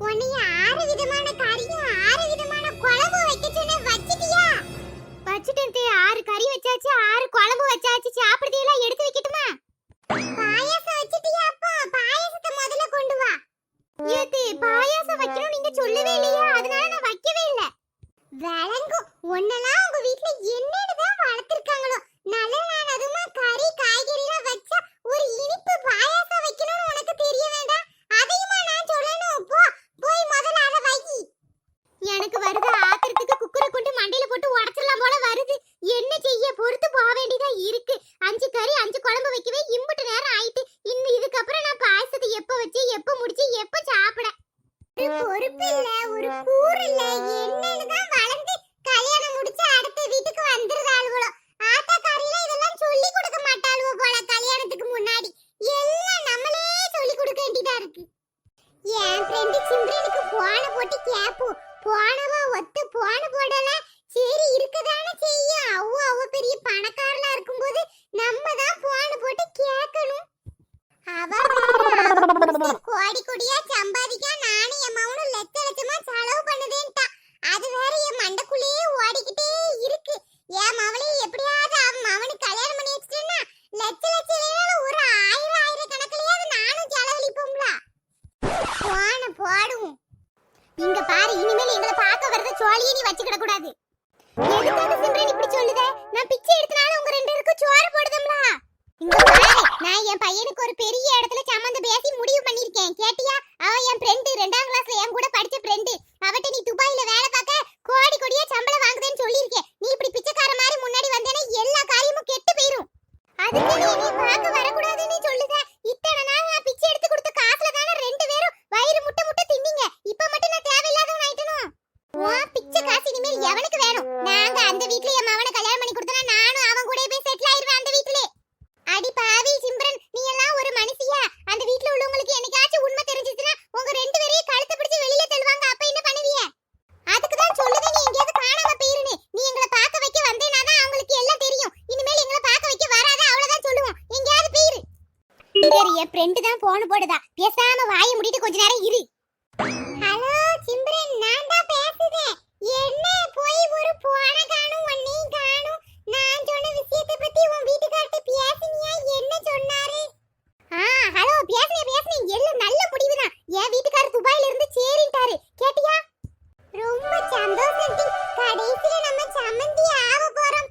உன்னைய ஆறு விதமான கறியும் ஆறு விதமான குழம்பு வைக்க சொன்ன வச்சிட்டியா? வச்சிட்டேன் ஆறு கறி வச்சாச்சு ஆறு குழம்பு வச்சாச்சு. சாப்பிடுறதையெல்லாம் எடுத்து வைக்கட்டுமா? பாயாசம் வச்சிட்டியா அப்பா? பாயாசத்தை முதல்ல கொண்டு வா. ஏத்தி பாயாசம் வைக்கணும் நீங்க சொல்லவே இல்லையா அதனால நான் வைக்கவே இல்லை. விளங்கும். ஒன்னெல்லாம் உங்க வீட்டுல என்ன என் பையனுக்கு ஒரு பெரிய இடத்துல சம்மந்த பேசி முடிவு பண்ணிருக்கேன் கேட்டியா? அவ என் ஃப்ரெண்டு ரெண்டாம் கிளாஸ்ல என் கூட படிச்ச ஃப்ரெண்டு அவட்ட நீ துபாயில வேலை பார்க்க கோடி கோடியா சம்பளம் வாங்குதேன்னு சொல்லியிருக்கேன். நீ இப்படி பிச்சைக்கார மாதிரி முன்னாடி வந்தேன்னா எல்லா காரியமும் கெட்டு போயிரும். அதுக்கு நீ நீ பார்க்க வரக்கூடாதுன்னு சொல்லுத. இத்தனை நாள் நான் பிச்சை எடுத்து கொடுத்த காசுல தானே ரெண்டு பேரும் வயிறு முட்டை முட்டை தின்னீங்க. இப்ப மட்டும் நான் தேவையில்லாதவன் ஆயிட்டனும் பிச்சை காசு இனிமேல் எவனுக்கு வேணும்? நாங்க அந்த வீட்லயே என் மவனை கல்யாணம் பண்ணி கொடுத்தா சிண்டு தான் போன் போடுதா பேசாம வாயை முடிட்டு கொஞ்ச நேரம் இரு. ஹலோ சிம்ரன் நான் தான் என்ன போய் ஒரு போன காணும் ஒன்னையும் காணும்? நான் சொன்ன விஷயத்தை பத்தி உன் வீட்டுக்கார்ட்ட பேசினியா? என்ன சொன்னாரு? ஆ ஹலோ பேசுனே பேசுனே. எல்லாம் நல்ல முடிவு தான் என் வீட்டுக்காரர் துபாயில இருந்து சேரிட்டாரு கேட்டியா? ரொம்ப சந்தோஷம் கடைசியில நம்ம சமந்தி ஆக போறோம்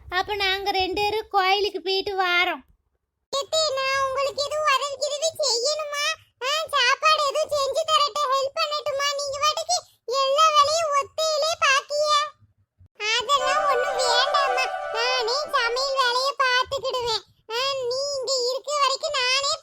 அப்போ நாங்கள் ரெண்டு பேரும் கோயிலுக்கு போயிட்டு வாரோம். நான் உங்களுக்கு எதுவும் உதவிக்கிறது செய்யணுமா? சாப்பாடு எதுவும் செஞ்சு தரட்ட ஹெல்ப் பண்ணட்டுமா? நீங்க வாட்டுக்கு எல்லா வேலையும் ஒத்தையிலே பாக்கிய? அதெல்லாம் ஒண்ணும் வேண்டாமா நானே சமையல் வேலையை பார்த்துக்கிடுவேன். நீங்க இருக்க வரைக்கும் நானே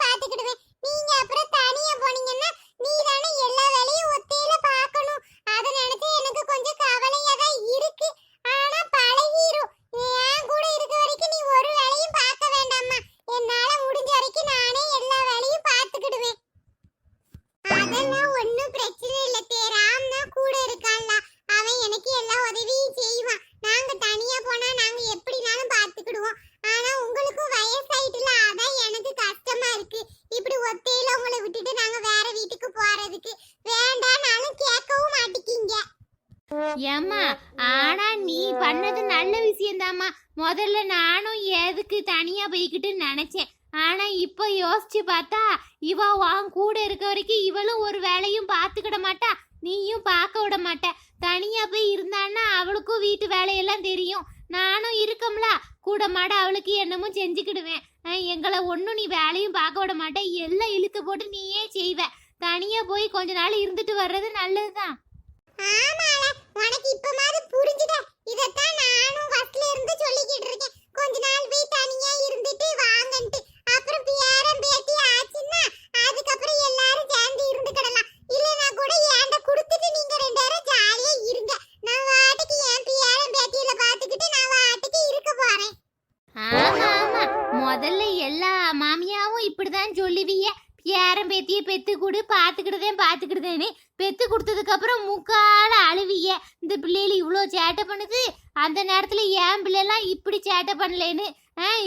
யோசிச்சு பார்த்தா இவ உன் கூட இருக்க வரைக்கும் இவளும் ஒரு வேலையும் பார்த்துக்கிட மாட்டா. நீயும் பார்க்க விட மாட்ட. தனியா போய் இருந்தான்னா அவளுக்கும் வீட்டு வேலையெல்லாம் தெரியும். நானும் இருக்கம்ல. கூட மாட அவளுக்கு என்னமும் செஞ்சுக்கிடுவேன். எங்களை ஒன்றும் நீ வேலையும் பார்க்க விட மாட்ட. எல்லாம் இழுத்து போட்டு நீயே செய்வ. தனியா போய் கொஞ்ச நாள் இருந்துட்டு வர்றது நல்லதுதான். ஆமால. உனக்கு இப்பமாவது புரிஞ்சுத. இதத்தான் நானும் ஃபர்ஸ்ட்ல இருந்து சொல்லிக்கிட்டு இருக்கேன். கொஞ்ச நாள் போய் தனியா இருந்துட்டு வாங்கன்ட்டு. அப்புறம் சேட்டை பண்ணுது? அந்த நேரத்துல என் பிள்ளைலாம் இப்படி சேட்டை பண்ணலேன்னு.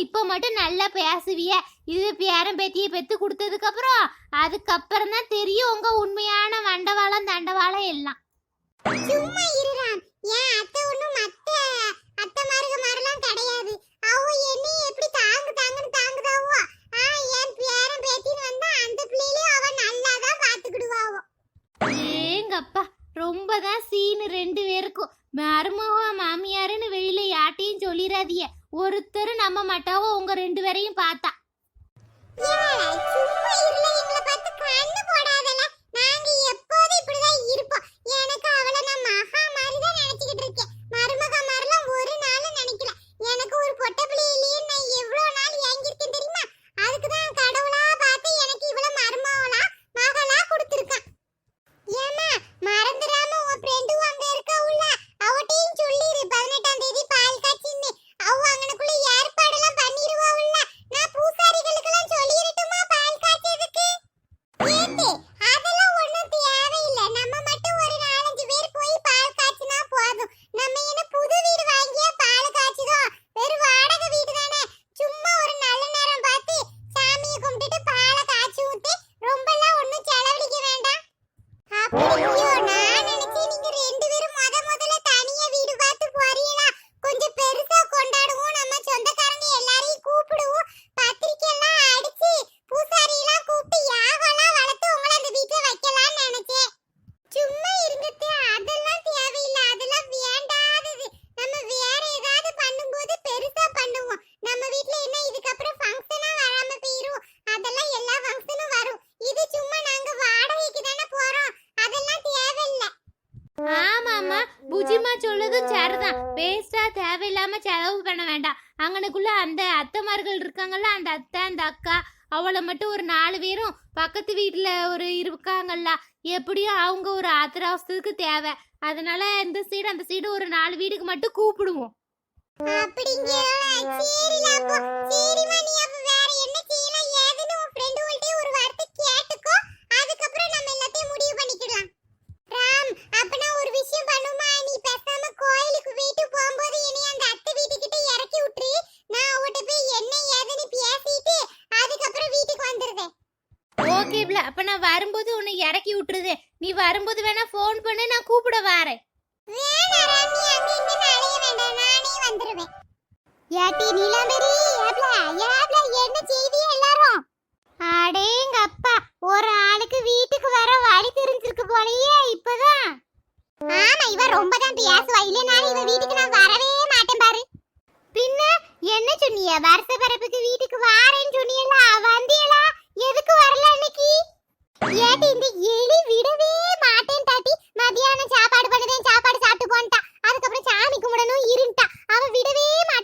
இப்போ மட்டும் நல்லா பேசுவிய. இது பேரன் பேத்திய பெத்து கொடுத்ததுக்கு அப்புறம் அதுக்கப்புறம் தான் தெரியும் உங்க உண்மையான வண்டவாளம் தண்டவாளம் எல்லாம். சும்மா இருறான் ஏன் அத்தை ஒண்ணும் மத்த அத்தை மார்க மாதிரிலாம் கிடையாது. அவ என்னை எப்படி தாங்கு தாங்குன்னு தாங்குதாவோ ஆ என் பேரன் பேத்தின்னு வந்தா அந்த பிள்ளையிலையும் அவ நல்லா தான் பாத்துக்கிடுவாவோ. ஏங்கப்பா ரொம்ப தான் சீனு ரெண்டு பேருக்கும். மருமக மாமியாருன்னு வெளியில யார்ட்டையும் சொல்லிடாதீங்க ஒருத்தர் நம்ப மாட்டாவோ உங்க ரெண்டு பேரையும் பார்த்தா. எனக்கு ஒரு பொட்டப்பிள்ளையிலேயே நான் எவ்வளோ நாள் போடாதல அந்த அத்தைமார்கள் இருக்காங்கல்ல அந்த அத்தை அந்த அக்கா அவளை மட்டும் ஒரு நாலு பேரும் பக்கத்து வீட்டில் ஒரு இருக்காங்கல்ல எப்படியும் அவங்க ஒரு ஆத்திர அவசரத்துக்கு தேவை. அதனால இந்த சைடு அந்த சைடு ஒரு நாலு வீடுக்கு மட்டும் கூப்பிடுவோம். அப்படிங்க சரில அப்போ நான் வரும்போது உன்னை இறக்கி விட்டுருது. நீ வரும்போது வேணா ஃபோன் பண்ணு நான் கூப்பிட வாரேன். ஒரு ஆளுக்கு வீட்டுக்கு வர வழி தெரிஞ்சிருக்கு போலயே இப்பதான். ஆமா இவ ரொம்ப தான் பேசுவா. இல்லனால இவ வீட்டுக்கு நான் வரவே மாட்டேன் பாரு. என்ன சொன்னிய? வருஷ பிறப்புக்கு வீட்டுக்கு வாரேன்னு சொன்னியல வந்தியலா எதுக்கு வரல இன்னைக்கு? ஏட்டி இந்த எலி விடவே மாட்டேன் தாட்டி. மதியானம் சாப்பாடு பண்ணுதேன் சாப்பாடு சாப்பிட்டு போன்ட்டா. அதுக்கப்புறம் சாமி கும்பிடணும் இருண்டா அவ விடவே மாட்டேன்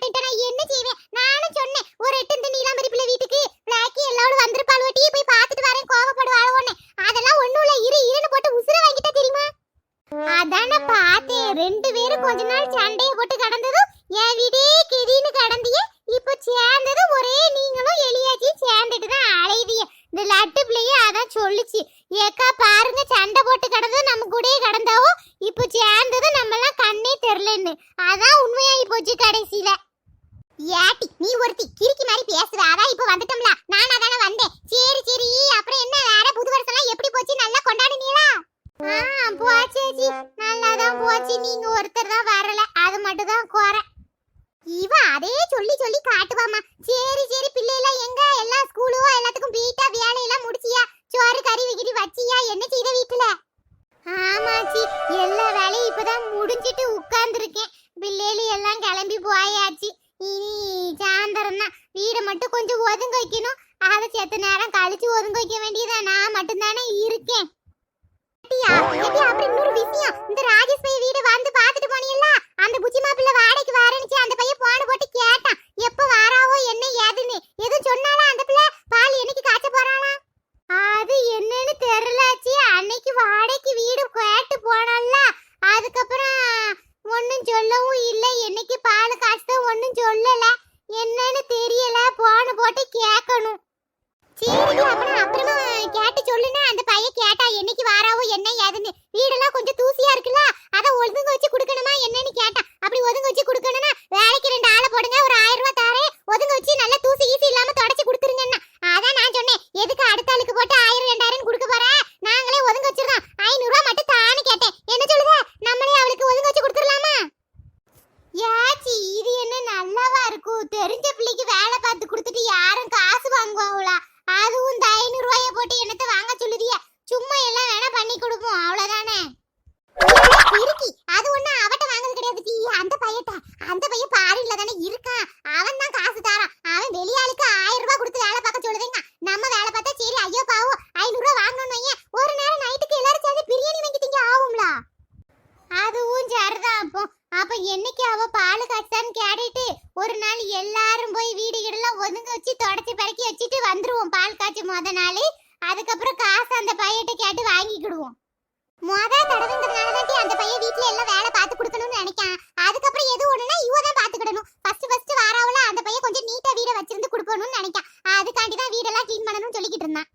ಯಾವ್ದನ್ನೇ என்னைக்கு அவ பால் காய்ச்சான்னு கேட்டுட்டு ஒரு நாள் எல்லாரும் போய் வீடு கீடெல்லாம் ஒதுங்க வச்சு தொடச்சி பறக்கி வச்சுட்டு வந்துருவோம் பால் காய்ச்சி முத நாள். அதுக்கப்புறம் காசு அந்த பையட்ட கேட்டு வாங்கிக்கிடுவோம். முத தடவைங்கிறதுனால அந்த பையன் வீட்டுல எல்லாம் வேலை பார்த்து கொடுக்கணும்னு நினைக்கான். அதுக்கப்புறம் எது ஒண்ணுனா இவ தான் பாத்துக்கிடணும் ஃபர்ஸ்ட் ஃபர்ஸ்ட் வாராவில அந்த பையன் கொஞ்சம் நீட்டா வீட வச்சிருந்து கொடுக்கணும்னு நினைக்கான். அதுக்காண்டி தான் வீடெல்லாம் க்ளீன் பண்ணணும்னு சொல்லிக்கிட்டு இருந்தான்.